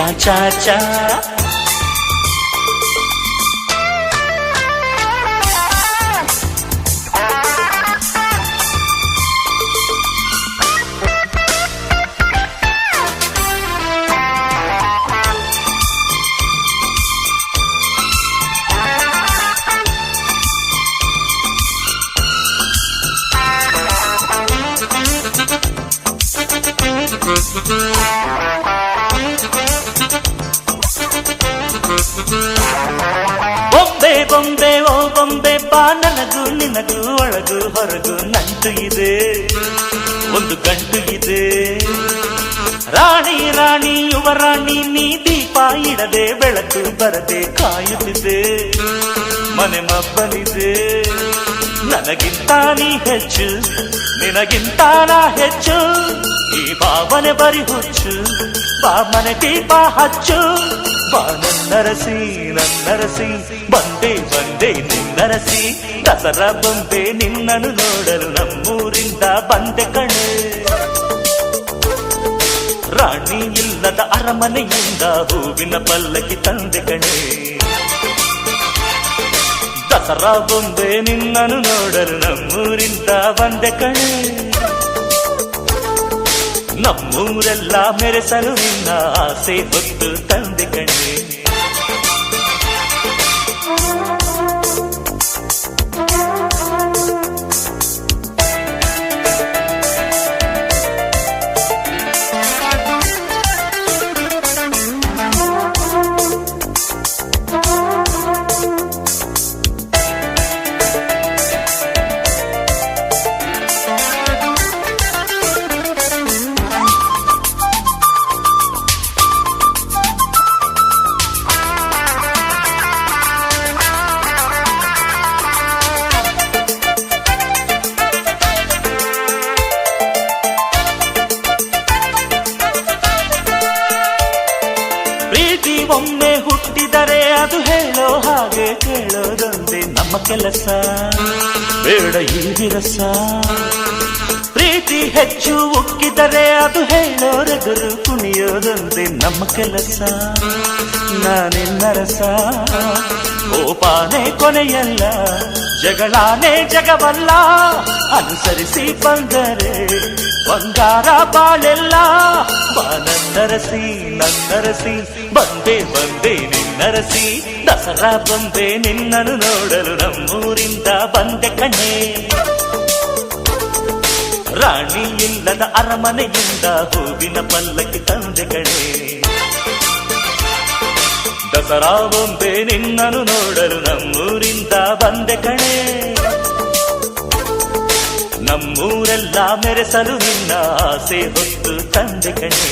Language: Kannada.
cha cha cha Thank you. ಬೊಂಬೆ ಬೊಂಬೆ, ಓ ಬೊಂಬೆ, ಬಾ, ನನಗೂ, ನಿನಗೂ, ಒಳಗು, ಹೊರಗು, ನಂಟು ಇದೆ. ಒಂದು ಗಂಟು ಇದೆ. ರಾಣಿ ರಾಣಿ ಯುವರಾಣಿ ನೀ ದೀಪ ಇಡದೆ, ಬೆಳಕು ಬರದೆ ಕಾಯುತ್ತಿದೆ. ಮನೆ ಮಬ್ಬಲಿದೆ. ನನಗಿಂತ ನೀ ಹೆಚ್ಚು ನಿನಗಿಂತ ನಾ ಹೆಚ್ಚು ಈ ಭಾವನೆ ಬರಿ ಹುಚ್ಚು ಬಾ ಮನೆ ದೀಪ ಹಚ್ಚು ಬಾ ನನ್ನರಸಿ ನನ್ನರಸಿ ಬಂದೆ ಬಂದೆ ನಿನ್ನರಸಿ ದಸರಾ ಬೊಂಬೆ ನಿನ್ನನ್ನು ನೋಡಲು ನಮ್ಮೂರಿಂದ ಬಂದೆ ಕಣೆ ರಾಣಿ ಇಲ್ಲದ ಅರಮನೆಯಿಂದ ಹೂವಿನ ಪಲ್ಲಕ್ಕಿ ತಂದೆ ಕಣೆ ದಸರಾ ಬೊಂಬೆ ನಿನ್ನನ್ನು ನೋಡಲು ನಮ್ಮೂರಿಂದ ಬಂದೆ ಕಣೆ. ನಮ್ಮೂರೆಲ್ಲ ಮೆರೆಸಲು ನಿನ್ನ ಆಸೆ ಹೊತ್ತು ತಂದೆ ಕಣೆ. ಒಮ್ಮೆ ಹುಟ್ಟಿದರೆ ಅದು ಹೇಳೋ ಹಾಗೆ ಕೇಳೋದೊಂದೇ ನಮ್ಮ ಕೆಲಸ. ಬೇಡ ಈ ವಿರಸ. ಪ್ರೀತಿ ಹೆಚ್ಚು ಉಕ್ಕಿದರೆ ಅದು ಹೇಳೋರೆದುರು ಕುಣಿಯೋದೊಂದೇ ನಮ್ಮ ಕೆಲಸ. ನಾನೆನ್ನರಸ ಕೋಪಾನೇ ಕೊನೆಯಲ್ಲ, ಜಗಳಾನೆ ಜಗವಲ್ಲ, ಅನುಸರಿಸಿ ಬಂದರೆ ಬಂಗಾರ ಬಾಳೆಲ್ಲ. ಬಾ ನನ್ನರಸಿ ನನ್ನರಸಿ ಬಂದೆ ಬಂದೆ ನಿನ್ನರಸಿ, ದಸರಾ ಬಂದೆ ನಿನ್ನನ್ನು ನೋಡಲು ನಮ್ಮೂರಿಂದ ಬಂದೆ ಕಣೆ ರಾಣಿ ಇಲ್ಲದ ಅರಮನೆಯಿಂದ ಹೂವಿನ ಪಲ್ಲಕ್ಕಿ ತಂದೆ ಕಣೆ ದಸರಾ ಬೊಂಬೆ ನಿನ್ನನು ನೋಡಲು ನಮ್ಮೂರಿಂದ ಬಂದೆ ಕಣೆ ನಮ್ಮೂರೆಲ್ಲ ಮೆರೆಸಲು ನಿನ್ನ ಆಸೆ ಹೊತ್ತು ತಂದೆ ಕಣೆ